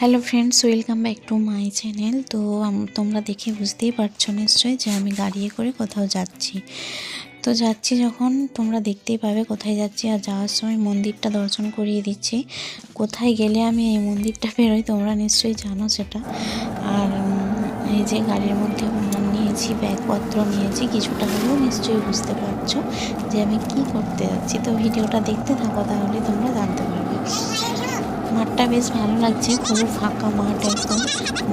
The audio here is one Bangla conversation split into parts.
Hello friends welcome back to my channel তো তোমরা দেখে বুঝতেই পারছ নিশ্চয়ই যে আমি গাড়িয়ে করে কোথাও যাচ্ছি। তো যাচ্ছি যখন তোমরা দেখতেই পাবে কোথায় যাচ্ছি আর যাওয়ার সময় মন্দিরটা দর্শন করিয়ে দিচ্ছি। কোথায় গেলে আমি এই মন্দিরটা বেরোই তোমরা নিশ্চয়ই জানো সেটা। আর এই যে গাড়ির মধ্যে নিয়েছি, ব্যাগপত্র নিয়েছি, কিছুটা হলেও নিশ্চয়ই বুঝতে পারছ যে আমি কি করতে যাচ্ছি। তো ভিডিওটা দেখতে থাকো তাহলে তোমরা জানতে মাঠটা বেশ ভালো লাগছে পুরো ফাঁকা মাঠ একদম।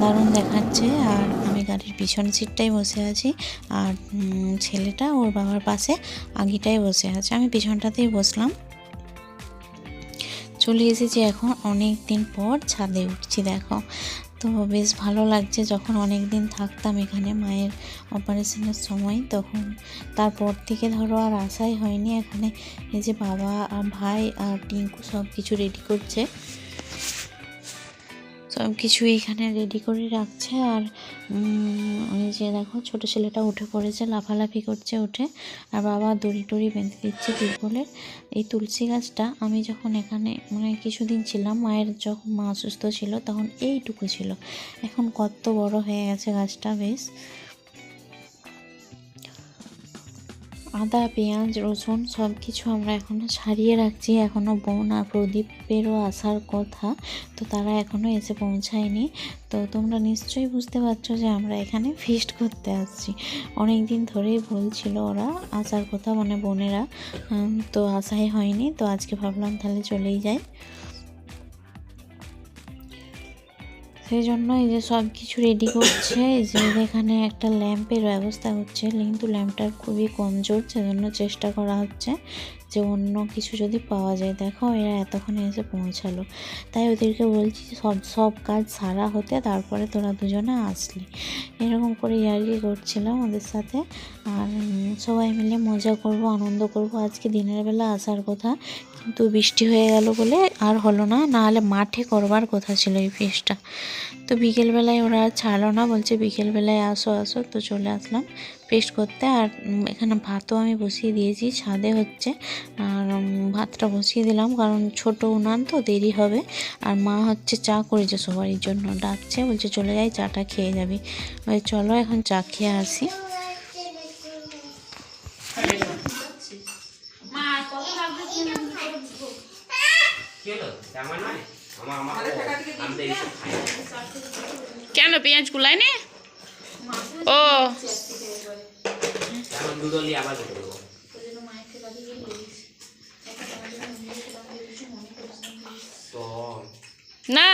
দারুণ দেখাচ্ছে। আর আমি গাড়ির পিছন সিটটাই বসে আছি। আর ছেলেটা ওর বাবার পাশে আগিটাই বসে আছে। আমি পিছনটাতেই বসলাম। চলে এসেছি এখন অনেক দিন পর ছাদে উঠছি, দেখো। তো বেশ ভালো লাগছে যখন অনেক দিন থাকতাম এখানে মায়ের অপারেশনের সময়, তখন। তারপর থেকে ধরো আর আশাই হয়নি এখানে। এই যে বাবা, ভাই আর টিঙ্কু সব কিছু রেডি করছে। সব কিছু এখানে রেডি করে রাখছে আর ওই যে দেখো ছোটো ছেলেটা উঠে পড়েছে, লাফালাফি করছে উঠে। আর বাবা দড়ি টড়ি বেঁধে দিচ্ছে তিরপলের এই তুলসী গাছটা আমি যখন এখানে মানে কিছুদিন ছিলাম, মায়ের যখন মা অসুস্থ ছিল, তখন এইটুকু ছিল। এখন কত বড় হয়ে গেছে গাছটা, বেশ। আদা, পেঁয়াজ, রসুন সব কিছু আমরা এখনও ছাড়িয়ে রাখছি। এখনও বোন আর প্রদীপেরও আসার কথা, তো তারা এখনও এসে পৌঁছায়নি। তো তোমরা নিশ্চয়ই বুঝতে পারছ যে আমরা এখানে ফিস্ট করতে আসছি। অনেক দিন ধরেই বলছিল ওরা, আসার কথা মানে বোনেরা। তো আসাই হয়নি, তো আজকে ভাবলাম তাহলে চলেই যাই। সেই জন্য এই যে সব কিছু রেডি করছে যে এখানে একটা ল্যাম্পের ব্যবস্থা হচ্ছে। কিন্তু ল্যাম্পটার খুবই কমজোর, সেজন্য চেষ্টা করা হচ্ছে যে অন্য কিছু যদি পাওয়া যায়। দেখো, এরা এতক্ষণে এসে পৌঁছালো। তাই ওদেরকে বলছি সব সব কাজ সারা হতে তারপরে তোরা দুজনে আসলি। এরকম করে ইয়ার্কি করছিলাম ওদের সাথে। আর সবাই মিলে মজা করব, আনন্দ করব। আজকে দিনের বেলা আসার কথা, কিন্তু বৃষ্টি হয়ে গেল বলে আর হলো না। নাহলে মাঠে করবার কথা ছিল এই ফিসটা। তো বিকেলবেলায় ওরা ছাড়লো না বলছে বিকেলবেলায় আসো আসো। তো চলে আসলাম পেস্ট করতে। আর এখানে ভাতও আমি বসিয়ে দিয়েছি ছাদে হচ্ছে। আর ভাতটা বসিয়ে দিলাম কারণ ছোট উনান তো দেরি হবে। আর মা হচ্ছে চা করেছে সবারই জন্য ডাকছে বলছে চলে যাই চাটা খেয়ে যাবি। ওই চলো এখন চা খেয়ে আসি। কি হলো? কেন পেঁয়াজ কুলায়নি ও। না।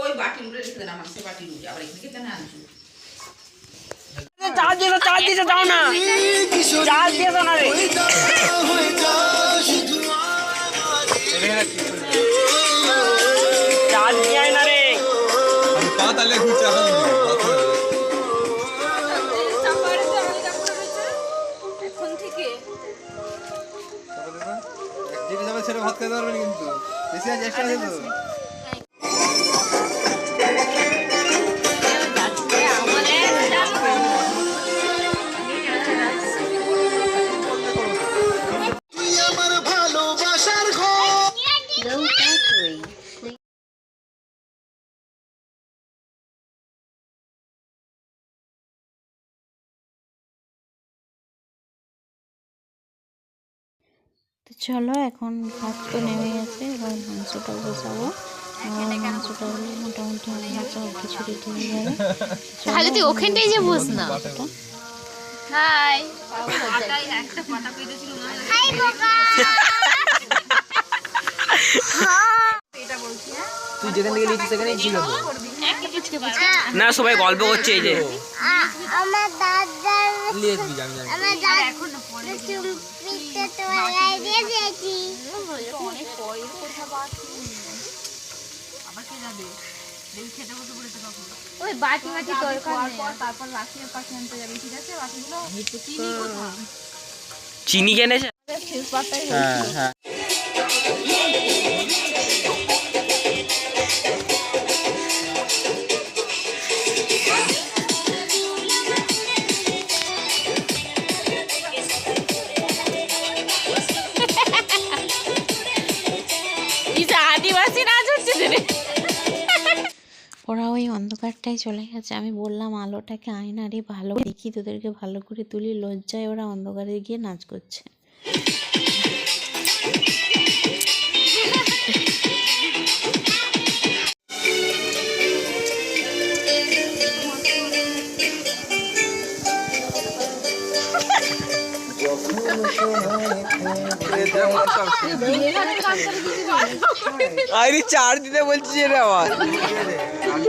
ওই বাটি উঠে রেখে দেন আমার, সে বাটি উঠে আবার এখানে কেন আনছো। চার্জ দিয়েছ চার্জ দিয়েছ দাও না। চার্জ দিয়েছ না রে। চার্জ দিয়ে না রে। আমি ঘুরছে যাবে সেটা ভাত খেতে পারবে না কিন্তু। বেশি আছে তো চলো এখন ভাত তো নেমে গেছে এবার মাংসটা বসাবো। আর মাংসটা হলে মোটামুটি যাবে। তাহলে তুই ওখানটাই যে বস না। হাই। তুই যেখান থেকে নিয়েছিস সেখানেই ছিল। না সবাই গল্প করছে এই যে। আমার দাদার লিয়ে তুই জানি। জানি আমার দাদার চুম্পিতে তো লাগাই দিয়ে দিয়েছি। ওই বাটি বাটি দরকার নেই চিনি কেনেছে হ্যাঁ হ্যাঁ। অন্ধকারটাই চলে গেছে। আমি বললাম, আলোটাকে আয়নারে ভালো দেখি, তোদেরকে ভালো করে তুলি। লজ্জায় ওরা অন্ধকারে গিয়ে নাচ করছে। আরে চার দিতে বলছি রে আবার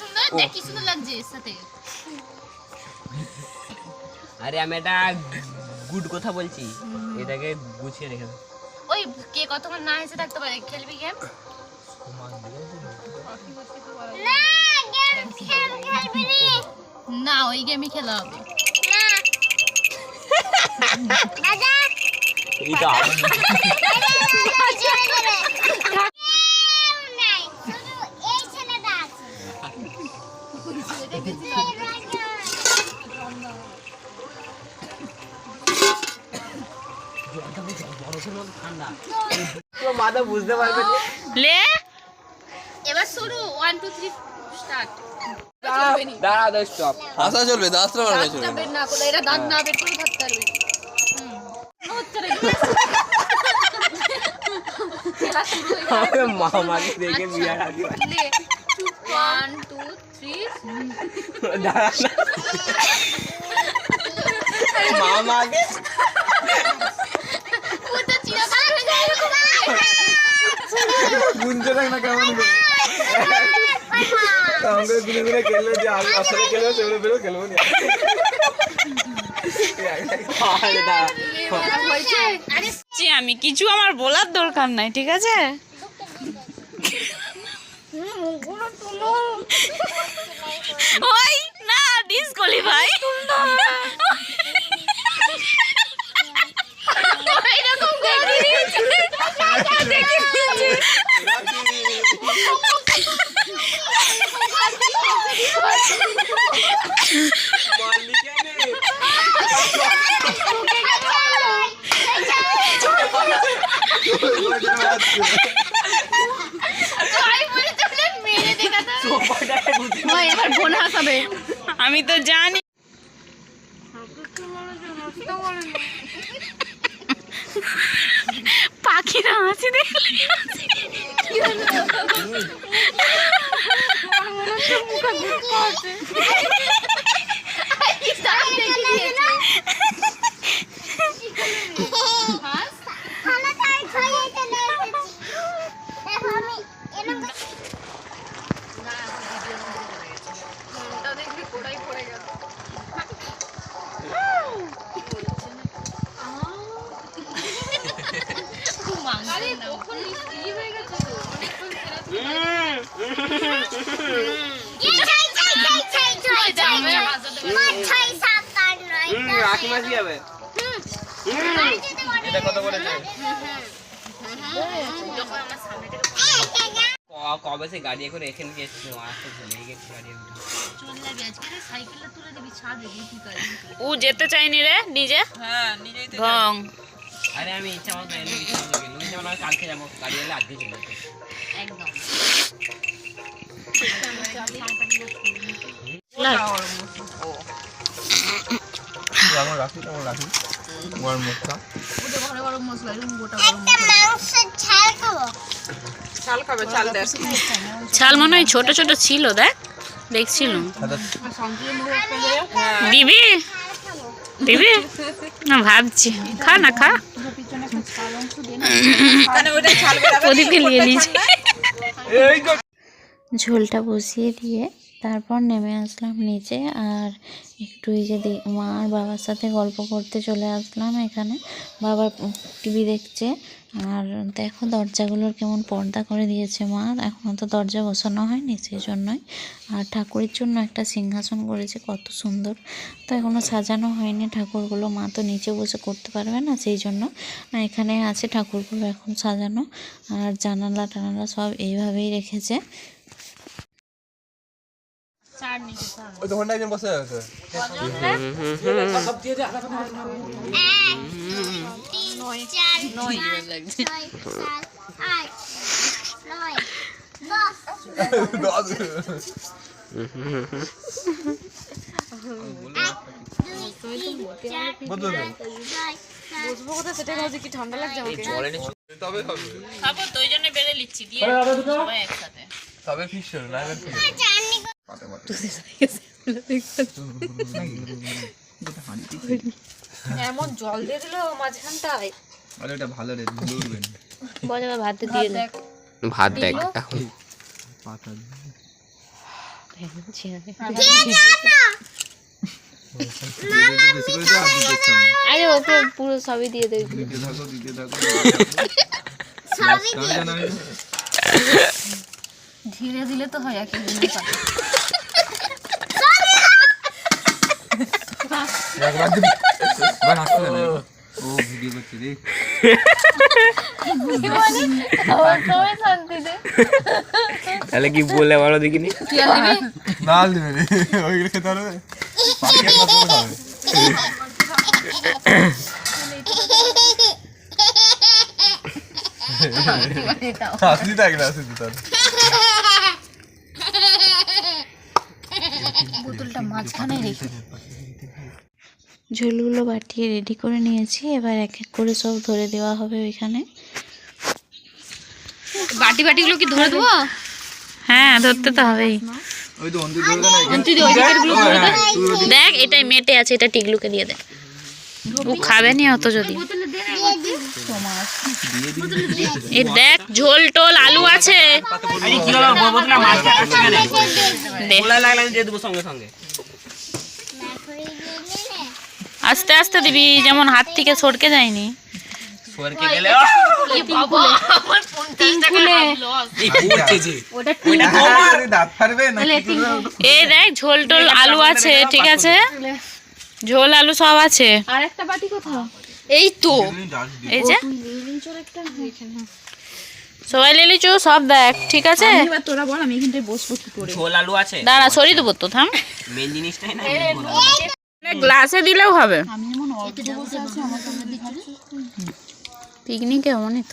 সুন্দর? দেখ কি সুন্দর লাগছে এর সাথে। আরে আমি এটা গুড কথা বলছি। এটাকে গুছিয়ে রেখে দাও। ওই কে কতক্ষণ না এসে থাকতে পারে? খেলবি গেম? না গেম খেল খেলবি না। ওই গেমই খেলা হবে। না। বাজা। এটা তো মাথা বুঝতে পারবে। লে। এবার শুরু ওয়ান টু থ্রি স্টার্ট দাঁড়াও দাঁড়াও দাঁড়াও স্টপ চলবে দাসরা মারা চলবে। বের না করলে এটা দাঁত না বের করে থাকতে পারবে আমি মামাকে দেখে বিয়ার আগে। ওয়ান টু থ্রি দাঁড়া মামাকে ওটা চিরাপাল হয়ে যায় এরকম গুনতে থাক না কেমন করে আমাদের দিনে দিনে খেললো যে আগে আসলে খেলবে সেগুলো বেরো খেলব না। আমি কিছু আমার বলার দরকার নাই ঠিক আছে? ওই না ডিসকোয়ালিফাই এরকম আমি বলে তোকে মেরে দেখাতে হয় এবার বোন হাসাবে আমি তো জানি। পাখিরা হাসি দেখলে কবে সে গাড়ি করে এখানে গেছিল আসতে চলে গেছে গাড়ি ও যেতে চাইনি রে নিজে? হ্যাঁ আরে আমি ইচ্ছা মতো এনে কালকে যাব গাড়ি এলে আজকে চলে যেতে একদম। রাখি রাখি। গরম মশলা একটা মাংসের ছাল খাব। ছাল মনে হয় ছোট ছোট ছিল দেখ দেখছিলাম। দিবি? দিবি? না ভাবছি। খা না খা। প্রদীপকে নিয়ে নিয়েছি ঝোলটা বসিয়ে দিয়ে তারপর নেমে আসলাম নিচে আর একটু এই যে মা আর বাবার সাথে গল্প করতে চলে আসলাম এখানে। বাবা টিভি দেখছে আর দেখো দরজাগুলোর কেমন পর্দা করে দিয়েছে মা। এখনও তো দরজা বসানো হয়নি সেই জন্যই আর ঠাকুরের জন্য একটা সিংহাসন করেছে, কত সুন্দর। তো এখনও সাজানো হয়নি ঠাকুরগুলো। মা তো নিচে বসে করতে পারবে না সেই জন্য এখানে আছে ঠাকুরগুলো এখন সাজানো। আর জানালা টানালা সব এইভাবেই রেখেছে। ওই তো হোন্ডা একজন বসে আছে। এক দুই তিন চার বদলে দে। ছয় সাত তবে হবে। খাব তো ওই জন্য বেড়ে নিচ্ছি দিয়ে সবাই একসাথে। তবে ফিশ না এমন জল দিয়ে দিল মাঝখানটায়। আরে এটা ভালো রে দৌড়বেন বলে ভাত দিয়ে ভাত দেখ। এখন। পাতা আরে ওকে পুরো সবই দিয়ে দেবে দিতে থাকো দিতে থাকো। সবই ধীরে দিলে তো হয় একই তাহলে কি বলে বলো দেখিনি? নাল দিবে ওইগুলো খেতে হবে পাখি আর কত হাসি থাক না হাসি তাহলে। মাঝখানে রেখে। ঝোলগুলো বাটিয়ে রেডি করে নিয়েছি এবার এক এক করে সব ধরে দেওয়া হবে ওইখানে। বাটি বাটিগুলো কি ধরে দেবো? হ্যাঁ ধরতে তো হবেই। ধরে দে। দেখ এটাই মেটে আছে এটা টিকলুকে দিয়ে দে। ও খাবে নি অত যদি। এই দেখ ঝোল টোল আলু আছে। আরে কি হলো বোতলটা মাছ কাটছে কেন দে। লাগলে দিয়ে দেবো সঙ্গে সঙ্গে। আস্তে আস্তে দিবি যেমন হাত থেকে সরকে যায়নি। সরকে গেলে? এই দেখ ঝোল টোল আলু আছে ঠিক আছে? ঝোল আলু সব আছে। আর একটা বাটি কোথাও? এই তো। এই যে। সবাই লে লিচু সব দেখ ঠিক আছে? এবার তোরা বল আমি এখানটায় বসবো কি করে? ঝোল আলু আছে। দাঁড়া সরিয়ে দেবো তো থাম। মেন জিনিসটাই না গ্লাসে দিলেও হবে। আমি যেমন অল্প বসে আছি আমার সামনে দিচ্ছি। পিকনিকে অনেক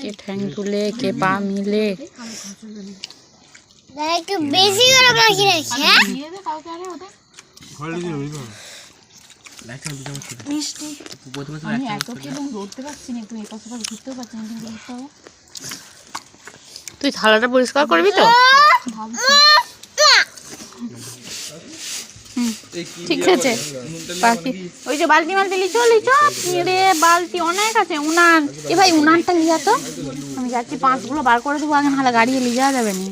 কে ঠ্যাং তুলে কে পা মিলে। একটু বেশি করে মাখি রাখছি হ্যাঁ? ঘরে দিও ওই তো। আমি এত খেলাম ধরতে পারছি না একটু এপাশ ওপাশ ঘুরতেও পারছি না কিন্তু ঘুরতে তুই থালাটা পরিষ্কার করবি তো ঠিক আছে বাকি ওই যে বালতি মালতি লিচো লিচো রে বালতি অনেক আছে উনান এ ভাই উনানটা লিয়া তো আমি যাচ্ছি পাঁচগুলো বার করে দেবো আগে নাহলে গাড়ি নিয়ে যাওয়া যাবে না।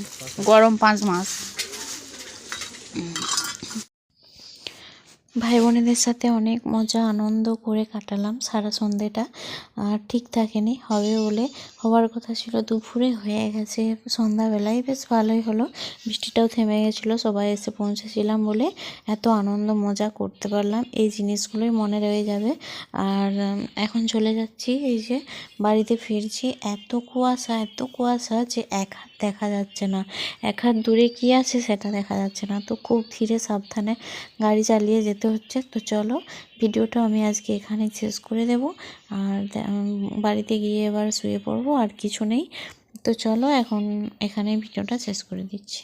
গরম পাঁচ মাস। ভাই বোনেদের সাথে অনেক মজা, আনন্দ করে কাটালাম সারা সন্ধেটা আর ঠিক থাকেনি, হবে বলে। হওয়ার কথা ছিল দুপুরে, হয়ে গেছে সন্ধ্যাবেলায়। বেশ ভালোই হলো, বৃষ্টিটাও থেমে গেছিল, সবাই এসে পৌঁছেছিলাম বলে এত আনন্দ, মজা করতে পারলাম। এই জিনিসগুলোই মনে রয়ে যাবে। আর এখন চলে যাচ্ছি, এই যে বাড়িতে ফিরছি। এত কুয়াশা এত কুয়াশা যে এক হাত দেখা যাচ্ছে না। এক হাত দূরে কী আছে সেটা দেখা যাচ্ছে না। তো খুব ধীরে সাবধানে গাড়ি চালিয়ে যেতে হচ্ছে। তো চলো, ভিডিওটা আমি আজকে এখানে শেষ করে দেব। আর বাড়িতে গিয়ে এবার শুয়ে পড়ব, আর কিছু নেই। তো চলো, এখন এখানে ভিডিওটা শেষ করে দিচ্ছি।